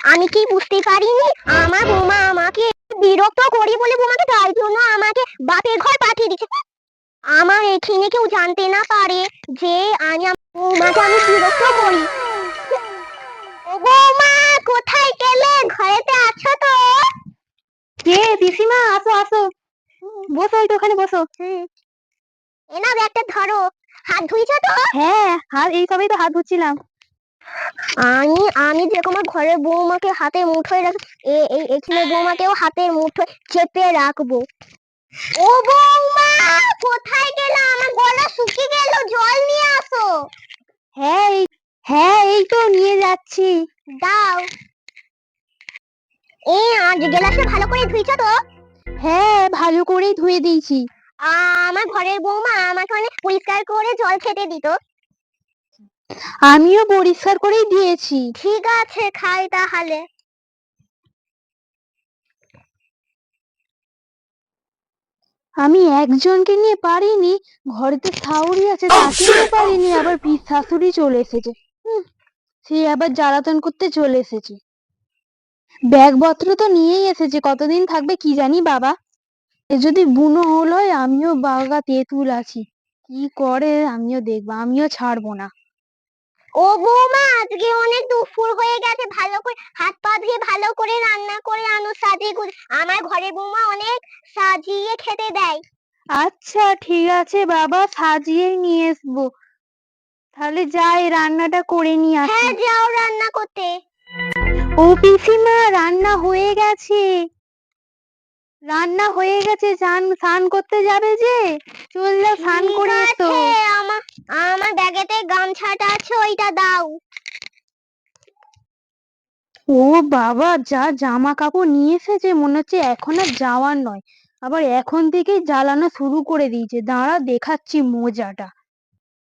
আমি কি বুঝতে পারিনি? আমার বৌমা আমাকে বিরক্ত করি বলে বৌমাকে তাই জন্য আমাকে বাপের ঘর পাঠিয়ে দিচ্ছে আমার এখানে কেউ জানতে না পারে যে আমি বৌমাকে আমি বিরক্ত করি। বৌমা কোথায় গেলে? ঘরেতে আছো তো? কে? পিসিমা আসো আসো। বসো একটু ওখানে বসো। হুম। এ নাও ব্যাগটা ধরো। হাত ধুইছো তো? হ্যাঁ হাত এই সবেই তো হাত ধুচ্ছিলাম। আমি আমি যেরকম ঘরের বৌমাকে হাতে মুঠোয় রাখ এখানে বৌমাকেও হাতের মুঠোয় চেপে রাখব। ও বৌমা কোথায় গেলা? আমার গলা শুকিয়ে গেল জল নিয়ে আসো। হ্যাঁ হ্যাঁ এই তো নিয়ে যাচ্ছি। দাও। এ আজ গেলাসে ভালো করে ধুইছো তো? হ্যাঁ ভালো করেই ধুয়ে দিয়েছি। আমার ঘরের বৌমা আমাকে অনেক পরিষ্কার করে জল খেতে দিত। আমিও পরিষ্কার করেই দিয়েছি। ঠিক আছে খাই তাহলে। আমি একজনকে নিয়ে পারিনি ঘরেতে শাশুড়ি আছে তাকে পারিনি আবার পিস শাশুড়ি চলে এসেছে। সে আবার জ্বালাতন করতে চলে এসেছে। ব্যাগপত্র তো নিয়েই এসেছে কতদিন থাকবে কি জানি বাবা? এ যদি বুনো হলো আমিও বাগা তেঁতুল আছি। কি করে আমিও দেখব আমিও ছাড়বো না। ও বৌমা আজকে অনেক দুপুর হয়ে গেছে ভালো করে হাত পা ধুয়ে ভালো করে রান্না করে আনো সাজিয়ে আমার ঘরের বৌমা অনেক সাজিয়ে খেতে দেয়। আচ্ছা ঠিক আছে বাবা সাজিয়ে নিয়ে আসব। তাহলে যাই রান্নাটা করে নিয়ে আসি। হ্যাঁ যাও রান্না করতে। ও পিসিমা রান্না হয়ে গেছে। রান্না হয়ে গেছে স্নান স্নান করতে যাবে যে? চল যাও স্নান করে এসো আমার আমার ব্যাগেতে গামছাটা আছে ওইটা দাও। ও বাবা যা জামা কাপড় নিয়ে এসেছে মনে হচ্ছে এখন আর যাওয়ার নয়। আবার এখন থেকেই জ্বালানো শুরু করে দিয়েছে। দাঁড়া দেখাচ্ছি মজাটা।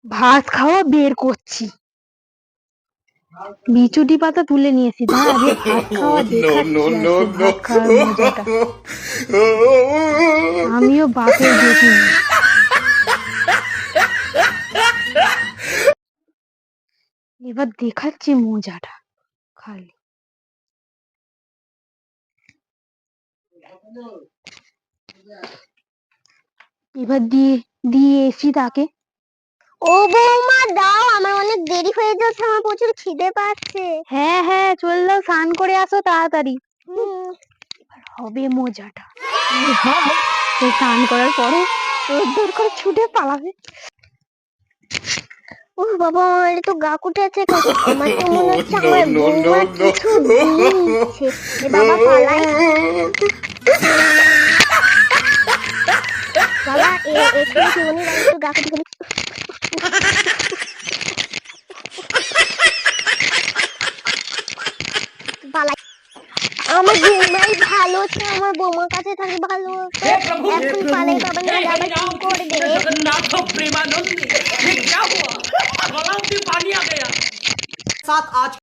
ভাত খাওয়া বের করছি। বিচুটি পাতা তুলে নিয়েছি। আগে ভাত খাওয়া দেখাচ্ছি আজকে ভাত খাওয়ার মজাটা। আমিও বাপের দেখিনি এবার দেখাচ্ছি মজাটা খালি। এবার দিয়ে দিয়ে এসি তাকে। ও বৌমা দাও আমার অনেক দেরি হয়ে যাচ্ছে আমার প্রচুর খিদে পাচ্ছে। হ্যাঁ হ্যাঁ চল যাও স্নান করে আসো তাড়াতাড়ি। হবে মজাটা। স্নান করার পরে দৌড় করে ছুটে পালাবে। ও বাবা আমার তো গা কুটেছে আমার তো মনে হচ্ছে আমার বৌমা. কিছু বাবা পালাই। বাবা এ একটু জীবনী একটু গা কুটে আমার বৌমাই ভালো আছে আমার বৌমার কাছে থাকে ভালো হতো। এখন পালাই বাবা না আবার কি করবে जगन्नाथ प्रेमानंद ये क्या हुआ गला में पानी आ गया साथ आज